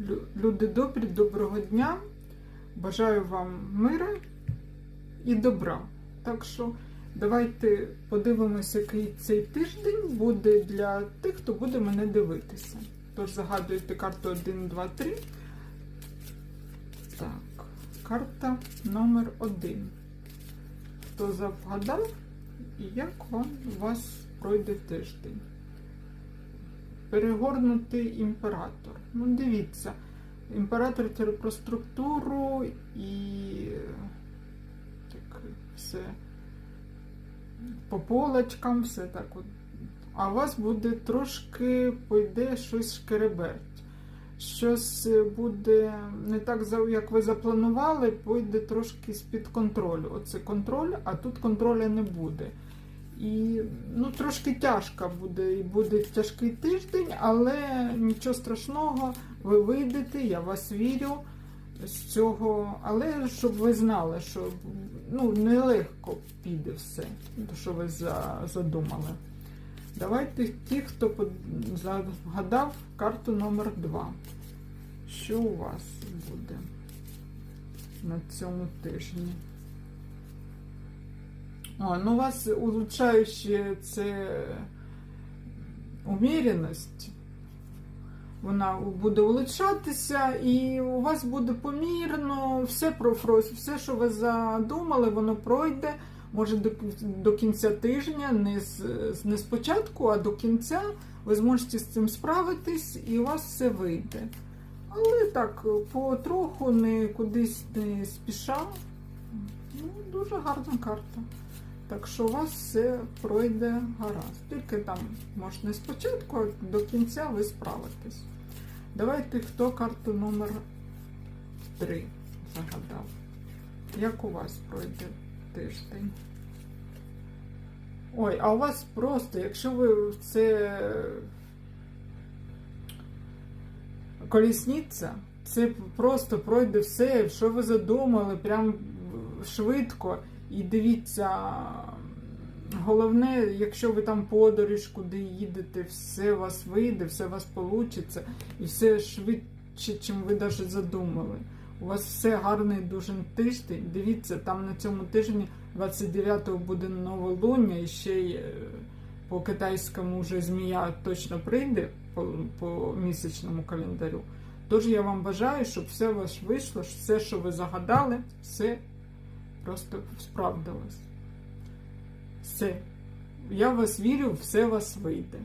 Лю- Люди добрі, доброго дня. Бажаю вам мира і добра. Так що давайте подивимося, який цей тиждень буде для тих, хто буде мене дивитися. Тож загадуєте карту 1, 2, 3. Так, карта номер 1. Хто завгадав і як вам у вас пройде тиждень? Перегорнутий імператор. Ну, дивіться, імператор це про структуру і так, все по полочкам, все так от. А у вас буде трошки пойде щось шкереберть. Щось буде не так, як ви запланували, пойде трошки з-під контролю. Оце контроль, а тут контроля не буде. І ну, трошки тяжко буде, і буде тяжкий тиждень, але нічого страшного, ви вийдете, я вас вірю з цього. Але щоб ви знали, що ну, нелегко піде все, що ви задумали. Давайте ті, хто загадав карту номер 2. Що у вас буде на цьому тижні? Ну у вас улучшаюче це уміряність. Вона буде улучшатися, і у вас буде помірно, все профрось, все, що ви задумали, воно пройде. Може до, до кінця тижня, не, з, не спочатку, а до кінця ви зможете з цим справитись і у вас все вийде. Але так, потроху, не кудись не спіша. Ну, дуже гарна карта. Так що у вас все пройде гаразд. Тільки там, може, спочатку, а до кінця ви справитесь. Давайте хто карту номер 3 загадав. Як у вас пройде тиждень? Ой, а у вас просто, якщо ви це колісниця, це просто пройде все, що ви задумали, прям швидко. І дивіться, головне, якщо ви там подорож, куди їдете, все у вас вийде, все у вас вийде, і все швидше, чим ви навіть задумали. У вас все гарний дуже тиждень. Дивіться, там на цьому тижні 29-го буде новолуння, і ще й е, по китайському вже змія точно прийде по, по місячному календарю. Тож я вам бажаю, щоб все у вас вийшло, все, що ви загадали, все просто справдилось. Все. Я в вас вірю, все у вас вийде.